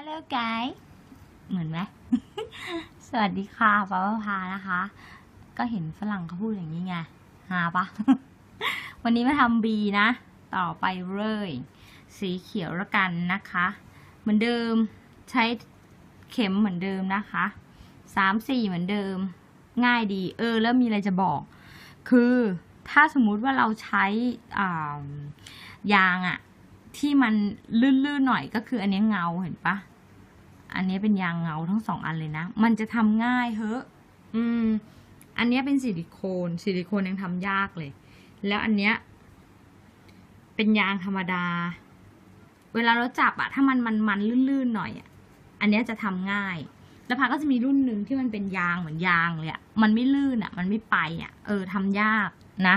ฮัลโหลไกด์เหมือนไหม สวัสดีค่ะป้าพานะคะ ก็เห็นฝรั่งเขาพูดอย่างนี้ไง หาปะ วันนี้มาทำบีนะ ต่อไปเลย สีเขียวละกันนะคะ เหมือนเดิมใช้เข็มเหมือนเดิมนะคะสามสี่เหมือนเดิม ง่ายดี เออ แล้วมีอะไรจะบอก คือถ้าสมมุติว่าเราใช้อ่ายางอะ ที่มันลื่นๆหน่อยก็คืออันนี้เงาเห็นปะอันนี้เป็นยางเงาทั้งสองอันเลยนะ มันจะทำง่ายเฮ้ออืม อันนี้เป็นซิลิโคนซิลิโคนยังทำยากเลย แล้วอันเนี้ยเป็นยางธรรมดา เวลาเราจับอะถ้ามันมันมันลื่นๆหน่อยอะอันเนี้ยจะทำง่าย แล้วพาก็จะมีรุ่นหนึ่งที่มันเป็นยางเหมือนยางเลยอะมันไม่ลื่นอะมันไม่ไปอะเออทำยากนะ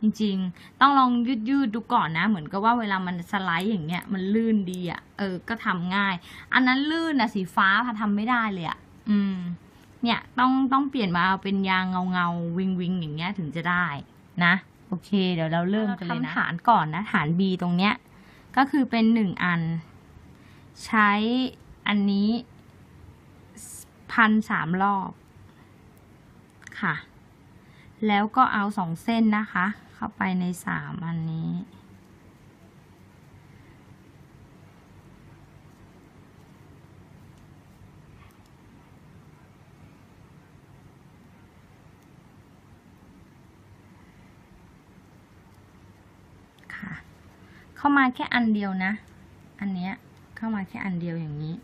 จริงๆ ต้องลองยืดยืดๆดูก่อนนะ เหมือนกับว่าเวลามันสไลด์อย่างเงี้ย มันลื่นดีอะเออ ก็ทำง่าย อันนั้นลื่นอะสีฟ้าพาทำไม่ได้เลยอะอืม เนี่ยต้องต้องเปลี่ยนมาเอาเป็นยางเงาเงาวิงวิงอย่างเงี้ยถึงจะได้นะ โอเค เดี๋ยวเราเริ่มกันเลยนะฐานก่อนนะ ฐาน B ตรงเนี้ย ก็คือเป็นหนึ่งอัน ใช้อันนี้พันสามรอบ ค่ะ แล้วก็เอาสองเส้นนะคะ เข้าไปในสามอันนี้ ค่ะ เข้ามาแค่อันเดียวนะ อันเนี้ยเข้ามาแค่อันเดียวอย่างนี้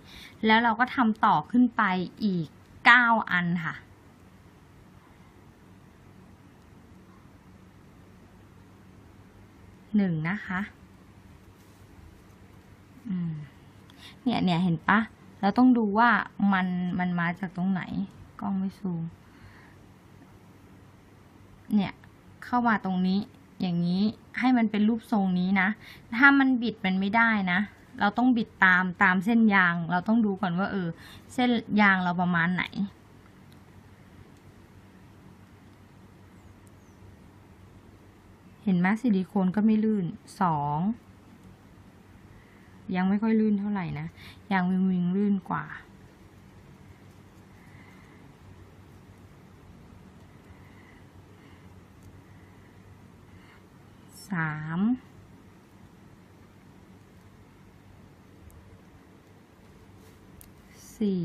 แล้วเราก็ทำต่อขึ้นไปอีกเก้าอันค่ะ หนึ่งนะคะเนี่ยเนี่ยเห็นปะเราต้องดูว่ามันมันมาจากตรงไหน กล้องไม่ซูม เนี่ย เข้ามาตรงนี้ อย่างนี้ให้มันเป็นรูปทรงนี้นะ ถ้ามันบิดมันไม่ได้นะ เราต้องบิดตามตามเส้นยาง เราต้องดูก่อนว่าเออ เส้นยางเราประมาณไหน เห็นไหมซิลิโคนก็ไม่ลื่นสองยังไม่ค่อยลื่นเท่าไหร่นะยางวิงวิงลื่นกว่า สามสี่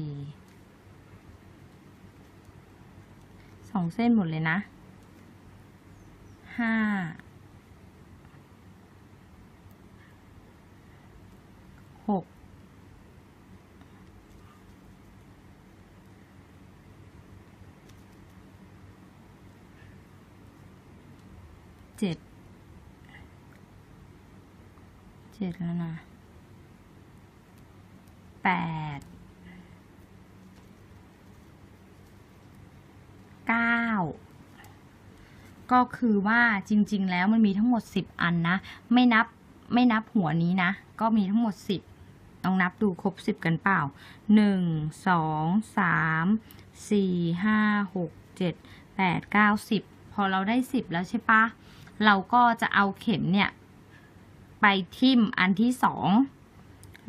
สองเส้นหมดเลยนะห้า หกเจ็ดเจ็ดแล้วนะแปดเก้าก็คือว่าจริง ๆ แล้วมันมีทั้งหมดสิบอันนะ ไม่นับไม่นับหัวนี้นะ ก็มีทั้งหมดสิบ ต้องนับดูครบสิบกันเปล่าหนึ่งสองสามสี่ห้าหกเจ็ดแปดเก้าสิบพอเราได้สิบแล้วใช่ปะเราก็จะเอาเข็มเนี่ย ไปทิ่มอันที่สอง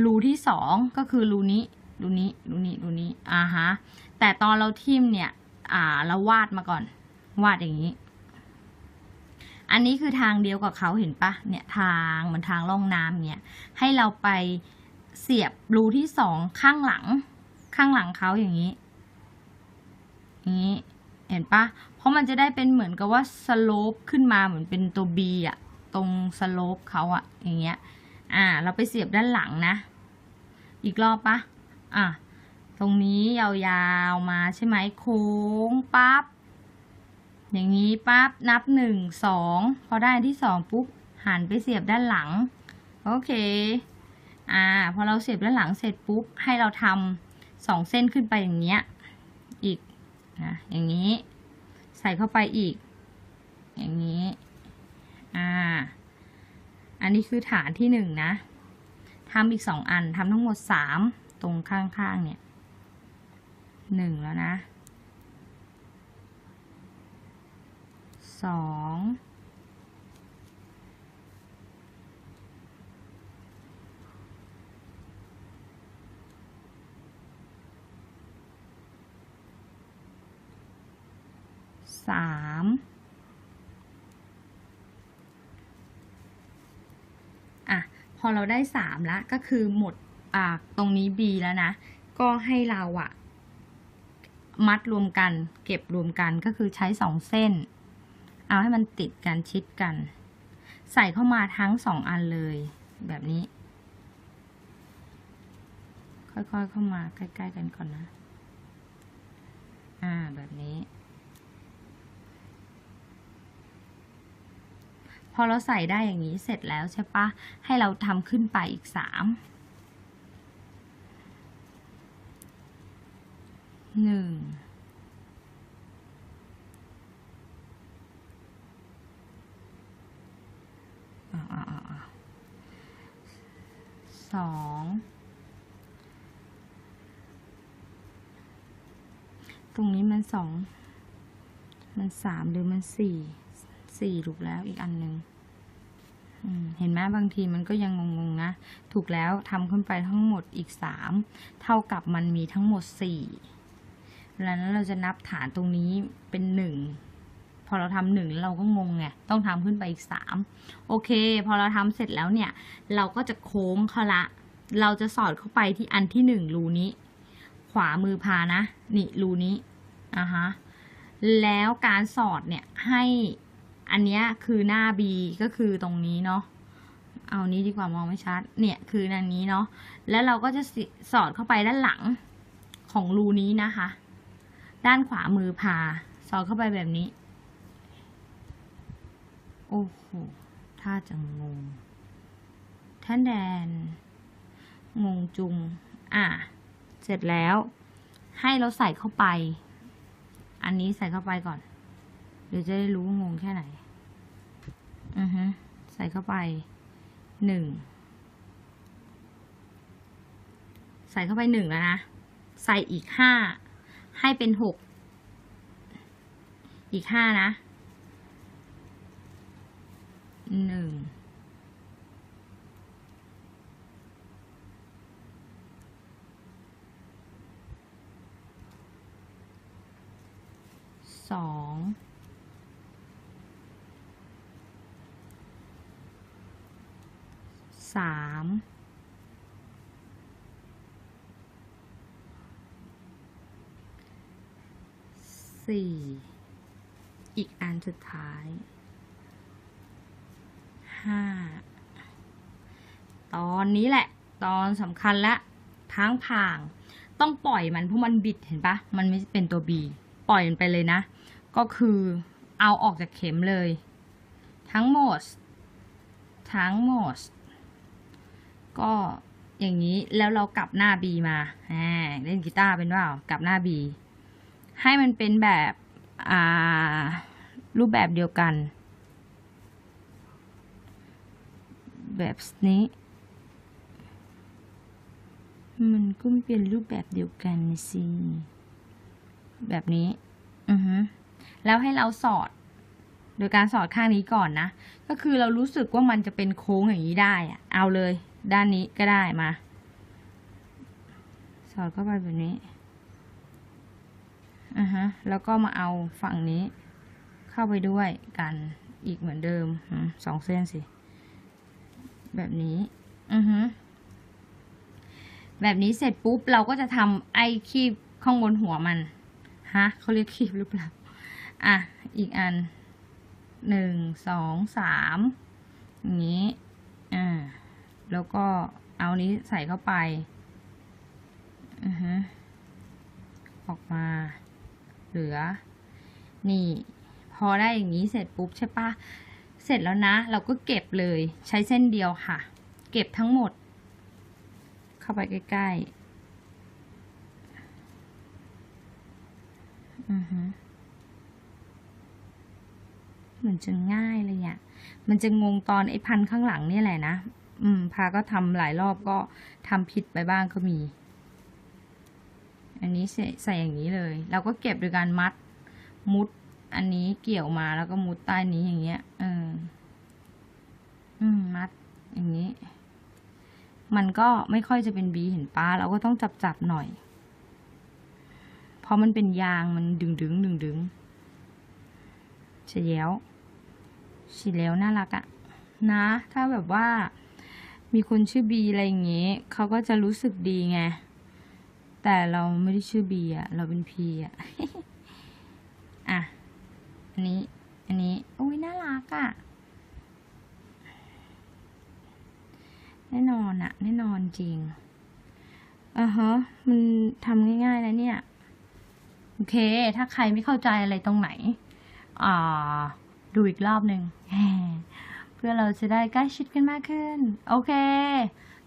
รูที่สองก็คือรูนี้รูนี้รูนี้รูนี้อ่าฮะแต่ตอนเราทิ่มเนี่ย อ่าเราวาดมาก่อน วาดอย่างนี้ อันนี้คือทางเดียวกับเขาเห็นปะเนี่ยทางเหมือนทางร่องน้ำเนี่ยให้เราไป เสียบรูที่สองข้างหลัง ข้างหลังเขาอย่างนี้อย่างนี้เห็นปะเพราะมันจะได้เป็นเหมือนกับว่าสโลปขึ้นมาเหมือนเป็นตัว B อะตรงสโลปเขาอะอย่างเงี้ย อ่า เราไปเสียบด้านหลังนะ อีกรอบปะอะตรงนี้ยาวๆมาใช่ไหมโค้งปั๊บอย่างนี้ปั๊บนับหนึ่งสองพอได้ที่สองปุ๊บหันไปเสียบด้านหลัง โอเค อ่าพอเราเสียบด้านหลังเสร็จปุ๊บให้เราทำสองเส้นขึ้นไปอย่างเงี้ยอีกนะอย่างนี้ ใส่เข้าไปอีก อย่างนี้อ่าอันนี้คือฐานที่หนึ่งนะทำอีกสองอันทำทั้งหมดสามตรงข้างๆเนี่ยหนึ่งแล้วนะสอง สามอะ พอเราได้สามละก็คือหมดอ่าตรงนี้ B แล้วนะ ก็ให้เราอะมัดรวมกัน เก็บรวมกันก็คือใช้สองเส้น เอาให้มันติดกันชิดกัน ใส่เข้ามาทั้งสองอันเลย แบบนี้ ค่อยๆเข้ามาใกล้ ๆ กันก่อนนะ อ่าแบบนี้ อเราใส่ได้อย่างนี้เสร็จแล้วใช่ปะให้เราทำขึ้นไปอีกสามหนึ่งสองตรงนี้มันสอง มันสามหรือมันสี่ สี่ถูกแล้วอีกอันหนึ่งเห็นไหมบางทีมันก็ยังงงๆนะ ถูกแล้วทำขึ้นไปทั้งหมดอีกสามเท่ากับมันมีทั้งหมดสี่แล้วนั้นเราจะนับฐานตรงนี้เป็นหนึ่งพอเราทำหนึ่งเราก็งงไงต้องทำขึ้นไปอีกสามโอเค พอเราทำเสร็จแล้วเนี่ย เราก็จะโค้งเขาละ เราจะสอดเข้าไปที่อันที่หนึ่งรูนี้ ขวามือพานะ นี่รูนี้อะฮะแล้วการสอดเนี่ยให้ อันนี้คือหน้า B ก็คือตรงนี้เนาะ เอานี้ดีกว่ามองไม่ชัด เนี่ยคืออันนี้เนาะ แล้วเราก็จะสิสอดเข้าไปด้านหลังของรูนี้นะคะ ด้านขวามือพา สอดเข้าไปแบบนี้ โอ้โห ถ้าจะงง ท่านแดน งงจุง อะ เสร็จแล้ว ให้เราใส่เข้าไป อันนี้ใส่เข้าไปก่อน เดี๋ยวจะได้รู้งงแค่ไหน อือฮึใส่เข้าไปหนึ่งใส่เข้าไปหนึ่งแล้วนะ ใส่อีกห้าให้เป็นหกอีกห้านะหนึ่งสอง สามสี่อีกอันสุดท้ายห้าตอนนี้แหละ ตอนสำคัญละทั้งผางต้องปล่อยมันเพราะมันบิดเห็นปะมันไม่เป็นตัวบีปล่อยมันไปเลยนะ ก็คือเอาออกจากเข็มเลย ทั้งหมด ทั้งหมด ก็อย่างนี้แล้วเรากลับหน้า B มาแหมเล่นกีตาร์เป็นเปล่ากลับหน้า B ให้มันเป็นแบบอ่ารูปแบบเดียวกัน แบบนี้มันก็เป็นรูปแบบเดียวกันสิแบบนี้ อือฮึแล้วให้เราสอด โดยการสอดข้างนี้ก่อนนะ ก็คือเรารู้สึกว่ามันจะเป็นโค้งอย่างนี้ได้อะเอาเลย ด้านนี้ก็ได้มา สอดเข้าไปแบบนี้อะฮะแล้วก็มาเอาฝั่งนี้ เข้าไปด้วยกันอีกเหมือนเดิมสองเส้นสิ แบบนี้อือฮึแบบนี้เสร็จปุ๊บเราก็จะทำไอ้คีบข้างบนหัวมันฮะเขาเรียกคีบหรือเปล่าอะอีกอันหนึ่งสองสามอย่างนี้ แล้วก็เอานี้ใส่เข้าไปอือฮึออกมา เหลือ นี่ พอได้อย่างนี้เสร็จปุ๊บใช่ปะเสร็จแล้วนะ เราก็เก็บเลยใช้เส้นเดียวค่ะ เก็บทั้งหมด เข้าไปใกล้ๆอือฮึเหมือนจะง่ายเลยอะ่ะ มันจะงงตอนไอ้พันข้างหลังเนี่ยแหละนะ อืม พาก็ทำหลายรอบก็ทำผิดไปบ้างก็มี อันนี้ใส่ใส่อย่างนี้เลย เราก็เก็บโดยการมัด มุด อันนี้เกี่ยวมาแล้วก็มุดใต้นี้อย่างเงี้ย เออ อืม มัด อย่างนี้ มันก็ไม่ค่อยจะเป็นบีเห็นป้าเราก็ต้องจับจับหน่อย เพราะมันเป็นยางมันดึงดึงดึงดึงเฉลียวเฉลียวน่ารักอะนะ ถ้าแบบว่า มีคนชื่อบีอะไรอย่างเงี้ยเขาก็จะรู้สึกดีไง แต่เราไม่ได้ชื่อบีอะเราเป็นพีอะอะ อันนี้ อันนี้ โอ้ยน่ารักอะแน่นอนอะแน่นอนจริงอะฮะ มันทำง่ายๆนะเนี่ย โอเค ถ้าใครไม่เข้าใจอะไรตรงไหน อ่า ดูอีกรอบหนึ่ง พื่อเราจะได้ใกล้ชิดกันมากขึ้น โอเค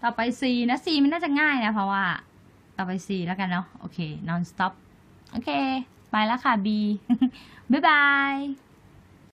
ต่อไป C นะ C มันน่าจะง่ายนะ เพราะว่า ต่อไป C แล้วกันเนาะ โอเค non stop โอเค ไปแล้วค่ะ B บ๊ายบาย